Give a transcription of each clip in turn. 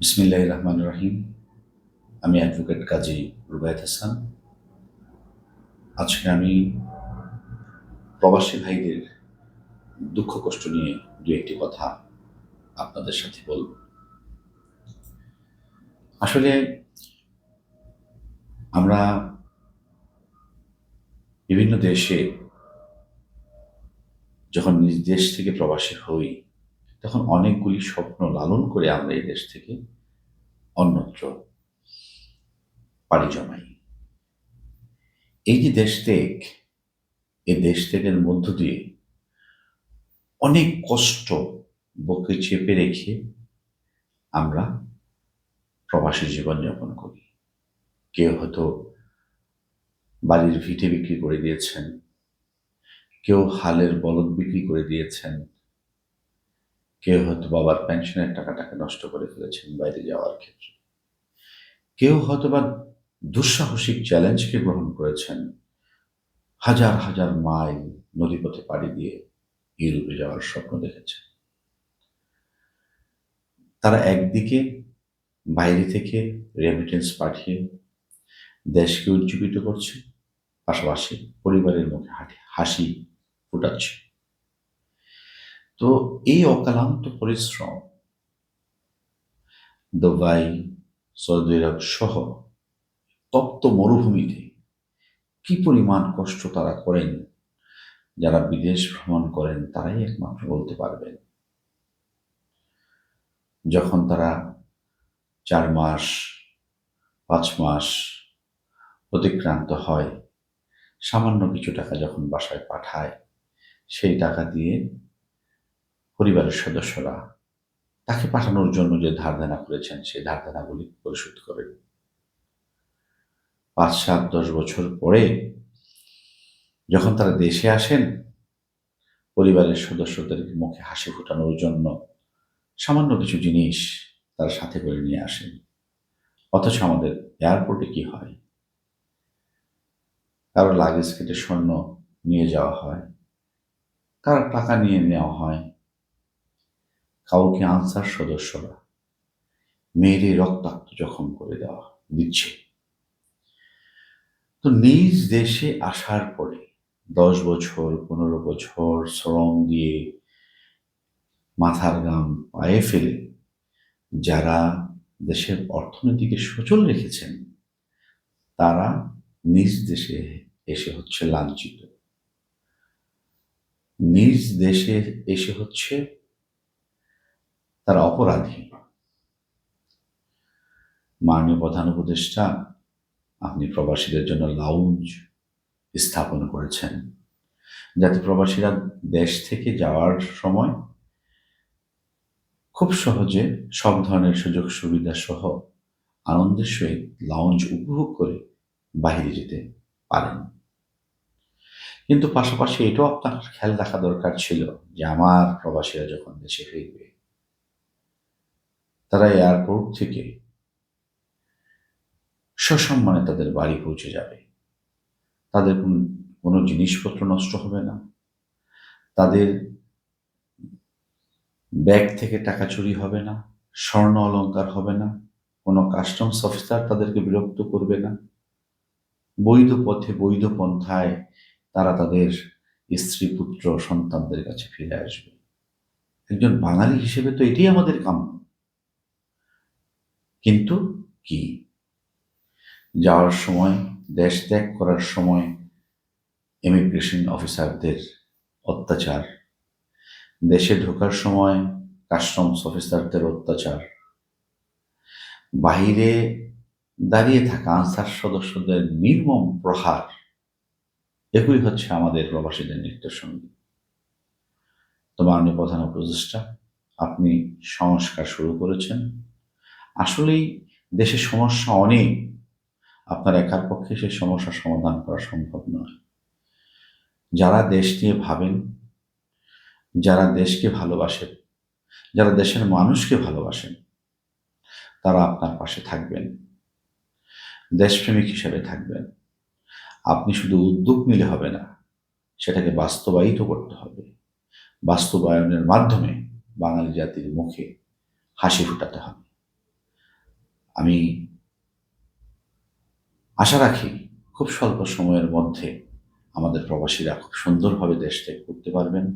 বিসমিল্লাহ রহমান রহিম আমি অ্যাডভোকেট কাজী রুবায়ত হাসান। আজকে আমি প্রবাসী ভাইদের দুঃখ, কষ্ট নিয়ে দু একটি কথা আপনাদের সাথে বলব। আসলে আমরা বিভিন্ন দেশে যখন নিজ দেশ থেকে প্রবাসী হই তখন অনেকগুলি স্বপ্ন লালন করে আমরা এই দেশ থেকে অন্যত্র পাড়ি জমাই। এই যে দেশ ত্যাগ এই দেশ ত্যাগের মধ্য দিয়ে অনেক কষ্ট বুকে চেপে রেখে আমরা প্রবাসী জীবনযাপন করি। কেউ হয়তো বাড়ির ভিটে বিক্রি করে দিয়েছেন, কেউ হালের বলদ বিক্রি করে দিয়েছেন কেউ হয়তো বাবার পেনশনের টাকাটাকে নষ্ট করে ফেলেছেন বাইরে যাওয়ার ক্ষেত্রে। কেউ হয়তো বা দুঃসাহসিক চ্যালেঞ্জকে গ্রহণ করেছেন। হাজার হাজার মাইল নদীপথে পাড়ি দিয়ে ইউরোপে যাওয়ার স্বপ্ন দেখেছেন। তারা একদিকে বাইরে থেকে রেমিটেন্স পাঠিয়ে দেশকে উজ্জীবিত করছে, পাশাপাশি পরিবারের মুখে হাসি ফুটাচ্ছে। তো এই অকালান্ত পরিশ্রম দুবাই সৌদি আরব সহ তপ্ত মরুভূমিতে কি পরিমাণ কষ্ট তারা করেন, যারা বিদেশ ভ্রমণ করেন, তারাই একমাত্র বলতে পারবেন। যখন তারা চার মাস, পাঁচ মাস অতিক্রান্ত হয়, সামান্য কিছু টাকা যখন বাসায় পাঠায়, সেই টাকা দিয়ে পরিবারের সদস্যরা তাকে পাঠানোর জন্য যে ধার দেনা করেছেন, সেই ধার দেনাগুলি পরিশোধ করেন। পাঁচ, সাত, দশ বছর পরে যখন তারা দেশে আসেন, পরিবারের সদস্যদের মুখে হাসি ফোটানোর জন্য সামান্য কিছু জিনিস তারা সাথে করে নিয়ে আসেন। অথচ আমাদের এয়ারপোর্টে কি হয়? কারও লাগেজ কেটে স্বর্ণ নিয়ে যাওয়া হয়, কারও টাকা নিয়ে নেওয়া হয় কাউকে আনসার সদস্যরা মেয়েরে রক্তাক্ত জখম করে দেওয়া দিচ্ছে। তো নিজ দেশে আসার পরে দশ বছর, পনেরো বছর শ্রম দিয়ে মাথার গাম পায়ে ফেলে যারা দেশের অর্থনীতিকে সচল রেখেছেন, তারা নিজ দেশে এসে হচ্ছে লাঞ্ছিত। নিজ দেশে এসে হচ্ছে তারা অপরাধী। মাননীয় প্রধান উপদেষ্টা, আপনি প্রবাসীদের জন্য লাউঞ্জ স্থাপন করেছেন। যাতে প্রবাসীরা দেশ থেকে যাওয়ার সময় খুব সহজে সব ধরনের সুযোগ সুবিধা সহ আনন্দের সহিত লাউঞ্জ উপভোগ করে বাহিরে যেতে পারেন। কিন্তু পাশাপাশি এটাও আপনার খেয়াল রাখা দরকার ছিল যে আমার প্রবাসীরা যখন দেশে ফিরবে তারা এয়ারপোর্ট থেকে সসম্মানে তাদের বাড়ি পৌঁছে যাবে। তাদের কোনো জিনিসপত্র নষ্ট হবে না। তাদের ব্যাগ থেকে টাকা চুরি হবে না, স্বর্ণ অলঙ্কার হবে না, কোনো কাস্টমস অফিসার তাদেরকে বিরক্ত করবে না। বৈধ পথে, বৈধ পন্থায় তারা তাদের স্ত্রী, পুত্র, সন্তানদের কাছে ফিরে আসবে। একজন বাঙালি হিসেবে তো এটাই আমাদের কাম্য। কিন্তু কি? যাওয়ার সময়, দেশ ত্যাগ করার সময় ইমিগ্রেশন অফিসারদের অত্যাচার, দেশে ঢোকার সময় কাস্টমস অফিসারদের অত্যাচার, বাহিরে দাঁড়িয়ে থাকা আনসার সদস্যদের নির্মম প্রহার, এগুলি হচ্ছে আমাদের প্রবাসীদের নৃত্য সংগীত তো মাননীয় প্রধান উপদেষ্টা আপনি সংস্কার শুরু করেছেন। আসলেই দেশের সমস্যা অনেক। আপনার একার পক্ষে সেই সমস্যার সমাধান করা সম্ভব নয়। যারা দেশ নিয়ে ভাবেন, যারা দেশকে ভালোবাসেন, যারা দেশের মানুষকে ভালোবাসেন, তারা আপনার পাশে থাকবেন। দেশপ্রেমিক হিসেবে থাকবেন। আপনি শুধু উদ্যোগ নিলে হবে না, সেটাকে বাস্তবায়িত করতে হবে। বাস্তবায়নের মাধ্যমে বাঙালি জাতির মুখে হাসি ফুটাতে হবে। আমি আশা রাখি খুব স্বল্প সময়ের মধ্যে আমাদের প্রবাসীরা খুব সুন্দরভাবে দেশ ত্যাগ করতে পারবেন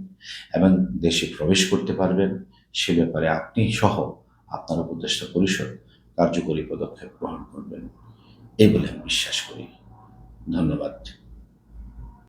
এবং দেশে প্রবেশ করতে পারবেন। সে ব্যাপারে আপনি সহ আপনার উপদেষ্টা পরিষদ কার্যকরী পদক্ষেপ গ্রহণ করবেন। এই বলে আমি বিশ্বাস করি। ধন্যবাদ।